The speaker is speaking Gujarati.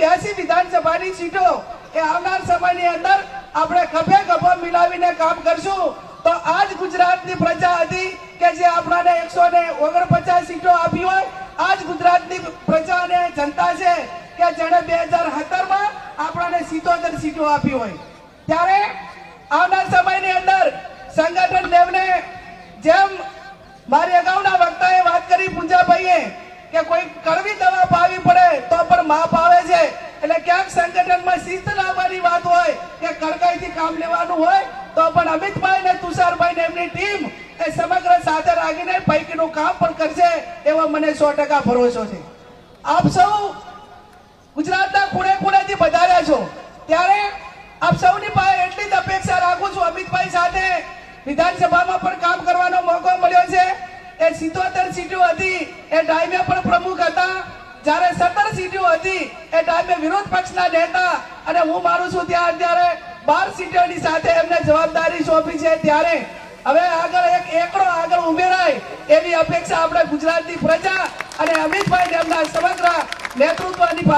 બ્યાસી વિધાનસભાની સીટો એ આવનાર સમયની અંદર આપણે ખભે ખભો મિલાવીને કામ કરશું. તો આજ ગુજરાતની પ્રજા હતી કે જે આપણાને એકસો ને ઓગણપચાસ સીટો આપી હોય, આજ ગુજરાતની પ્રજા અને જનતા છે કે જેણે બે હજાર સત્તરમાં આપણાને સિત્તોતેર સીટો આપી હોય. ત્યારે આવનાર સમયની અંદર સંગઠન દેવને જેમ મારી અગાઉના વક્તાએ વાત કરી પૂંજાભાઈએ કે કોઈ કડવી દવા પાવી પડે તો પણ માપ આવે છે. એટલે ક્યાંક સંગઠનમાં શિસ્ત લાવવાની વાત હોય, કે કડકાઈથી કામ લેવાનું હોય, તો પણ અમિતભાઈ ને તુષારભાઈ ને એમની ટીમ એ સમગ્ર સાથે રાખીને પૈકીનું કામ પણ કરશે એવો મને સો ટકા ભરોસો છે. આપ સૌ ગુજરાતના ખૂણે ખૂણેથી વધાર્યા છો. ત્યારે આપ સૌની પાસે એટલી જ અપેક્ષા રાખું છું અમિતભાઈ સાથે વિધાનસભામાં પણ કામ કરવાનો મોકો મળ્યો છે. એ સિત્તોતેર સીટો હતી. એ ટાઈમે પણ પ્રમુખ હતા. જ્યારે સત્તર સીટો હતી, એ ટાઈમે વિરોધ પક્ષના નેતા અને હું માનું છું ત્યાં અત્યારે બાર સીટોની સાથે એમને જવાબદારી સોંપી છે ત્યારે. હવે આગળ એક એકડો આગળ ઉમેરાય એવી અપેક્ષા આપણે ગુજરાતની પ્રજા અને અમિતભાઈ એમના સમગ્ર નેતૃત્વની